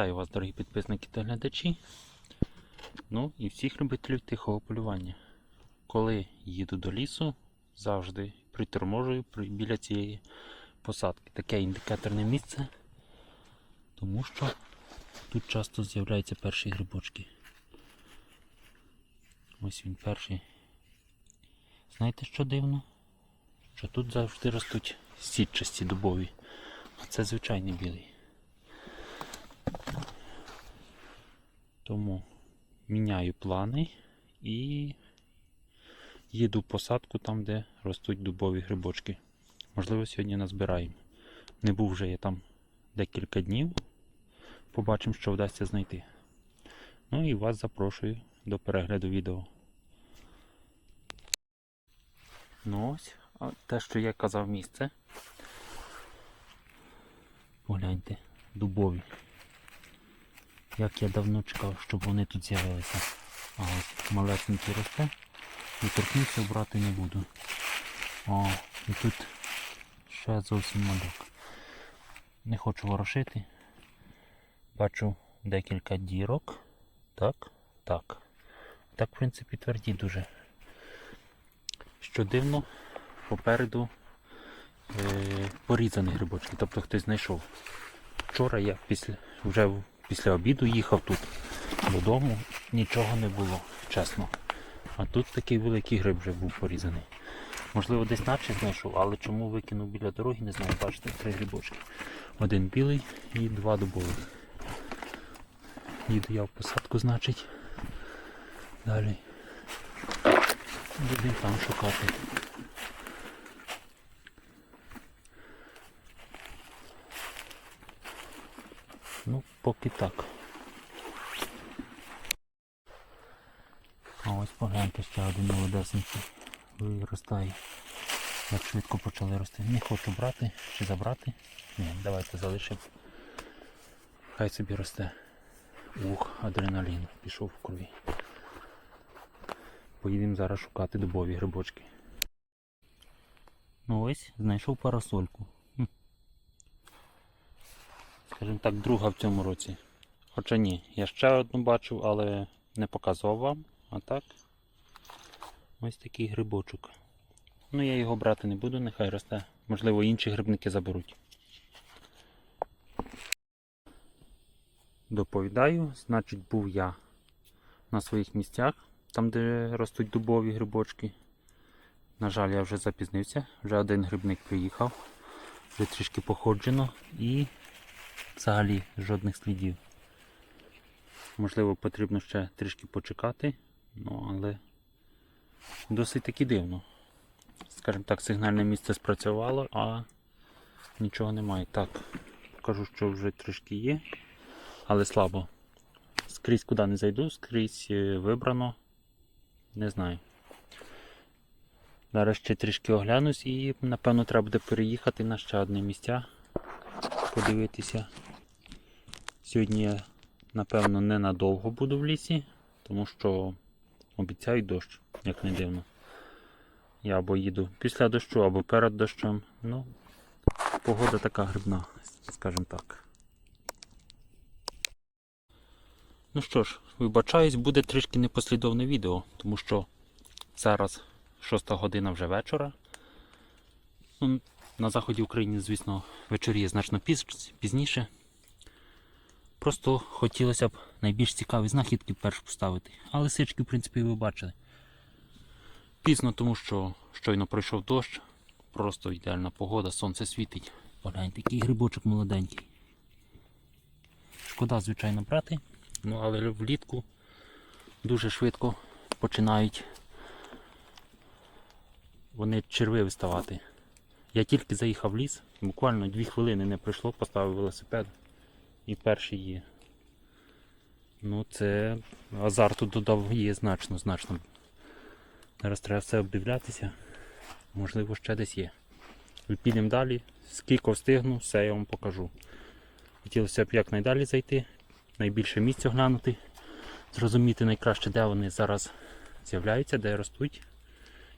Вітаю вас, дорогі підписники та глядачі. Ну і всіх любителів тихого полювання. Коли їду до лісу, завжди приторможую біля цієї посадки. Таке індикаторне місце, тому що тут часто з'являються перші грибочки. Ось він перший. Знаєте, що дивно? Що тут завжди ростуть сітчасті дубові, а це звичайний білий. Тому міняю плани і їду в посадку там, де ростуть дубові грибочки. Можливо, сьогодні назбираємо. Не був вже я там декілька днів. Побачимо, що вдасться знайти. Ну і вас запрошую до перегляду відео. Ну ось, те, що я казав місце. Погляньте, дубові. Як я давно чекав, щоб вони тут з'явилися. А ось малесенький росте. І торкнувся брати не буду. О, і тут ще зовсім малюк. Не хочу ворошити. Бачу декілька дірок. Так, так. Так, в принципі, тверді дуже. Що дивно, попереду е, порізані грибочки, тобто хтось знайшов. Вчора я після, вже після обіду їхав тут додому, нічого не було, чесно. А тут такий великий гриб вже був порізаний. Можливо, десь наче знайшов, але чому викинув біля дороги, не знаю. Бачите, три грибочки. Один білий і два дубових. Їду я в посадку, значить. Далі. Будемо там шукати. Ну, поки так. А ось погляньте ще один молодесенький виростає. Як швидко почали рости. Не хочу брати чи забрати. Ні, давайте залишимо. Хай собі росте. Ух, адреналін пішов в крові. Поїдемо зараз шукати дубові грибочки. Ну ось, знайшов парасольку. Скажімо так, друга в цьому році. Хоча ні, я ще одну бачив, але не показував вам. А так. Ось такий грибочок. Ну я його брати не буду, нехай росте. Можливо, інші грибники заберуть. Доповідаю, значить, був я на своїх місцях, там де ростуть дубові грибочки. На жаль, я вже запізнився, вже один грибник приїхав, вже трішки походжено і взагалі жодних слідів. Можливо, потрібно ще трішки почекати, ну але досить таки дивно. Скажімо так, сигнальне місце спрацювало, а нічого немає. Так, кажу, що вже трішки є, але слабо. Скрізь куди не зайду, скрізь е, вибрано. Не знаю. Зараз ще трішки оглянусь і напевно треба буде переїхати на ще одне місця. Подивитися. Сьогодні я, напевно, ненадовго буду в лісі, тому що обіцяють дощ, як не дивно. Я або їду після дощу, або перед дощем. Ну, погода така грибна, скажімо так. Ну що ж, вибачаюсь, буде трішки непослідовне відео, тому що зараз 6 година вже вечора. Ну, на заході України, звісно, вечоріє значно пізніше. Просто хотілося б найбільш цікаві знахідки перш поставити. Але сички, в принципі, ви бачили. Пізно, тому що щойно пройшов дощ, просто ідеальна погода, сонце світить. Погляньте, який грибочок молоденький. Шкода, звичайно, брати. Ну, але влітку дуже швидко починають вони черви виставати. Я тільки заїхав в ліс, буквально дві хвилини не пройшло, поставив велосипед і перший є. Ну це азарту додав є значно, значно. Зараз треба все обдивлятися. Можливо, ще десь є. Підемо далі. Скільки встигну, все я вам покажу. Хотілося б якнайдалі зайти, найбільше місць оглянути, зрозуміти найкраще, де вони зараз з'являються, де ростуть.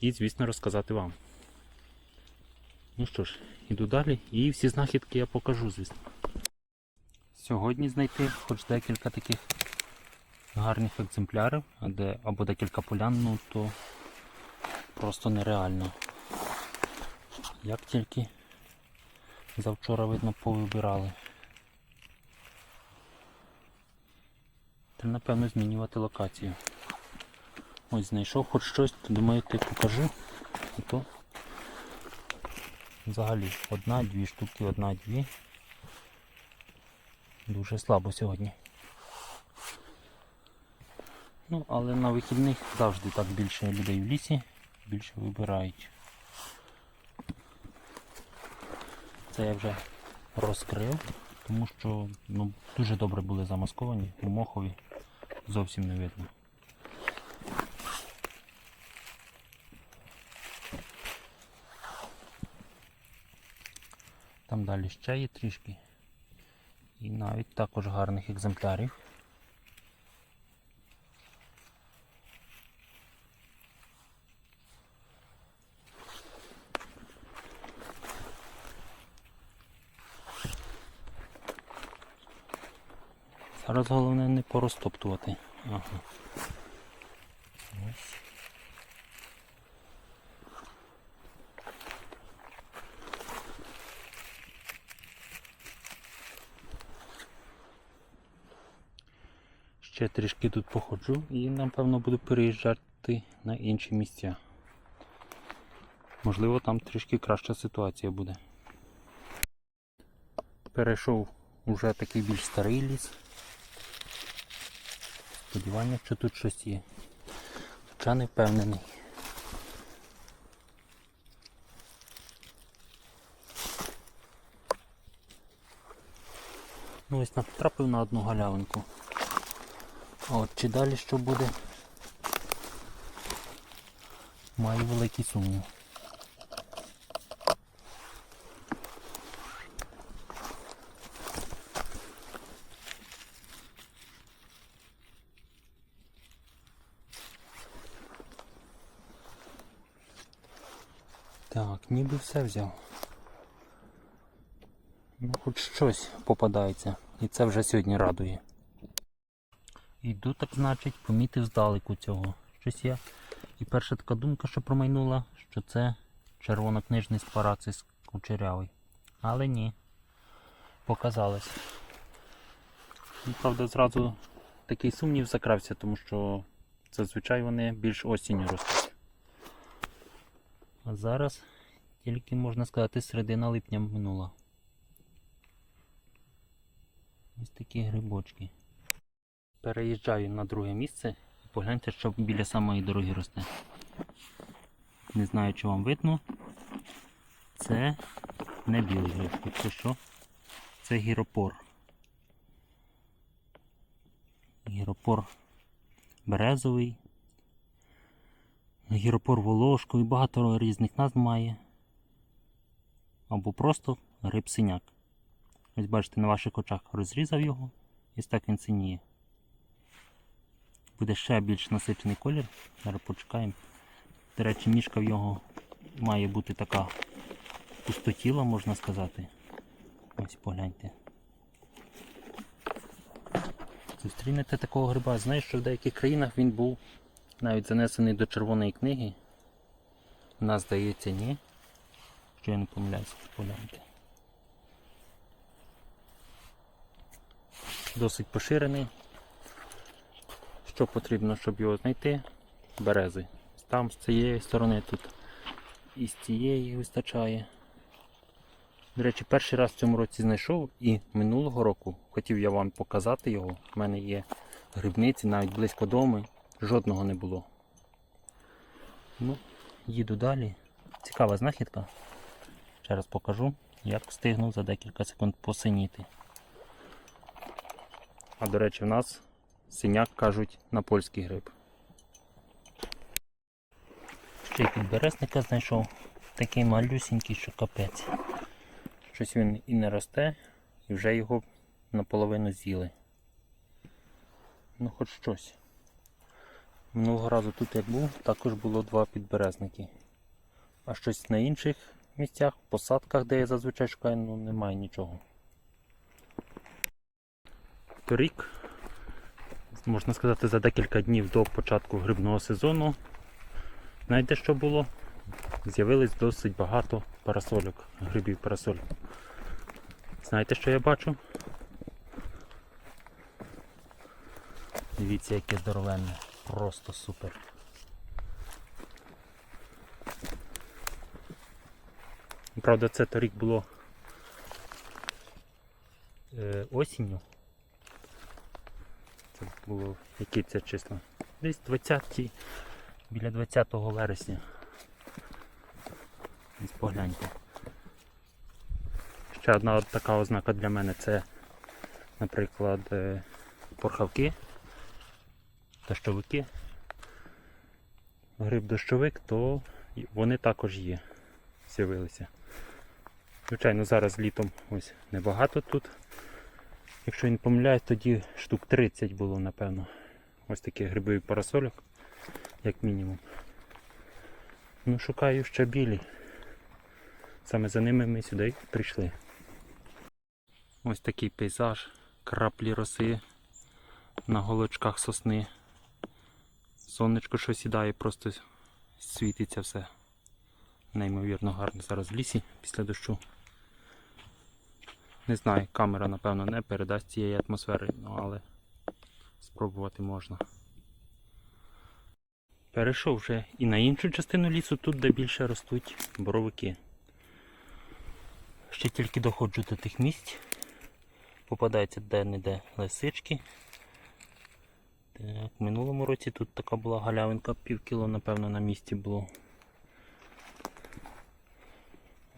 І, звісно, розказати вам. Ну що ж, іду далі і всі знахідки я покажу, звісно. сьогодні знайти хоч декілька таких гарних екземплярів, де, або декілька полян, ну то просто нереально. Як тільки завчора, видно, повибирали. Треба, напевно, змінювати локацію. Ось знайшов хоч щось, то думаю, ти покажу. І то взагалі одна-дві штуки, одна-дві. Дуже слабо сьогодні. Ну, але на вихідних завжди так більше людей в лісі, більше вибирають. Це я вже розкрив, тому що ну, дуже добре були замасковані, у мохові зовсім не видно. Там далі ще є трішки. І навіть також гарних екземплярів. Зараз головне не порозтоптувати. Ага. Ще трішки тут походжу і напевно буду переїжджати на інші місця. Можливо, там трішки краща ситуація буде. Перейшов уже такий більш старий ліс. Сподівання, що тут щось є. Хоча не впевнений. Ну ось натрапив на одну галявинку. А от чи далі що буде? Маю великий сумнів. Так, ніби все взяв. Ну, хоч щось попадається. І це вже сьогодні радує. Йду, так значить, помітив здалеку цього. Щось є. І перша така думка, що промайнула, що це червонокнижний спарацис кучерявий. Але ні. Показалось. Ну, правда, зразу такий сумнів закрався, тому що зазвичай вони більш осінню ростуть. А зараз тільки можна сказати середина липня минула. Ось такі грибочки. Переїжджаю на друге місце і погляньте, що біля самої дороги росте. Не знаю, чи вам видно. Це не білий гриб, це що? Це гіропор. Гіропор березовий. Гіропор волошковий, багато різних назв має. Або просто гриб синяк. Ось бачите, на ваших очах розрізав його і так він синіє. Буде ще більш насичений колір. Зараз почекаємо. До речі, ніжка в його має бути така пустотіла, можна сказати. Ось погляньте. Зустрінете такого гриба. Знаєш, що в деяких країнах він був навіть занесений до червоної книги. У нас здається, ні. Що я не помиляюся, погляньте. Досить поширений. Що потрібно, щоб його знайти? Берези. Там з цієї сторони тут і з цієї вистачає. До речі, перший раз в цьому році знайшов і минулого року хотів я вам показати його. У мене є грибниці навіть близько дому, жодного не було. Ну, їду далі. Цікава знахідка. Ще раз покажу, як встигнув за декілька секунд посиніти. А до речі, в нас синяк кажуть на польський гриб. Ще й підберезника знайшов. Такий малюсінький, що капець. Щось він і не росте, і вже його наполовину з'їли. Ну хоч щось. Минулого разу тут як був, також було два підберезники. А щось на інших місцях, в посадках, де я зазвичай шукаю, ну немає нічого. торік, можна сказати, за декілька днів до початку грибного сезону, знаєте, що було? З'явилось досить багато парасольок, грибів парасольок. Знаєте, що я бачу? Дивіться, яке здоровенне. Просто супер. Правда, це торік було е, осінню. Це було які це числа? Десь 20 біля 20 вересня. Десь погляньте. Ще одна от така ознака для мене це, наприклад, е, порхавки, дощовики. Гриб дощовик, то вони також є, з'явилися. Звичайно, зараз літом ось небагато тут. Якщо я не помиляюсь, тоді штук 30 було, напевно. Ось таких грибових парасольок, як мінімум. Ну, шукаю ще білі. Саме за ними ми сюди прийшли. Ось такий пейзаж, краплі роси на голочках сосни. Сонечко, що сідає, просто світиться все. Неймовірно гарно зараз в лісі після дощу. Не знаю, камера, напевно, не передасть цієї атмосфери, ну, але спробувати можна. Перейшов вже і на іншу частину лісу, тут де більше ростуть боровики. Ще тільки доходжу до тих місць. Попадаються де-не-де лисички. Так, в минулому році тут така була галявинка, пів кіло, напевно, на місці було.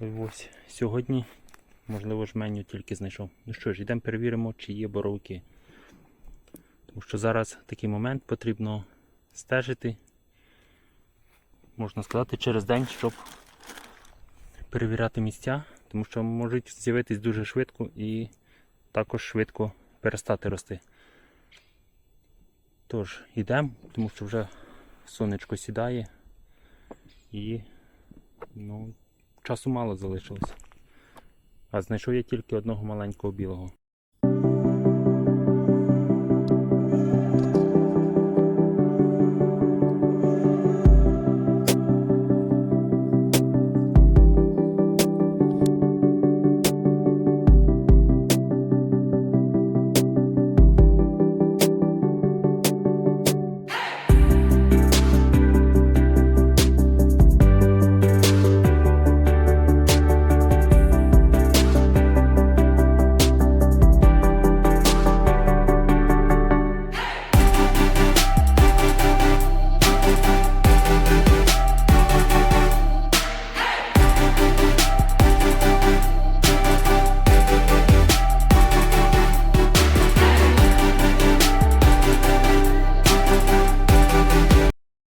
Ось сьогодні, можливо, жменю тільки знайшов. Ну що ж, йдемо перевіримо, чи є боровики. Тому що зараз такий момент потрібно стежити, можна сказати, через день, щоб перевіряти місця, тому що можуть з'явитись дуже швидко і також швидко перестати рости. Тож, йдемо, тому що вже сонечко сідає і ну, часу мало залишилось. А знайшов я тільки одного маленького білого.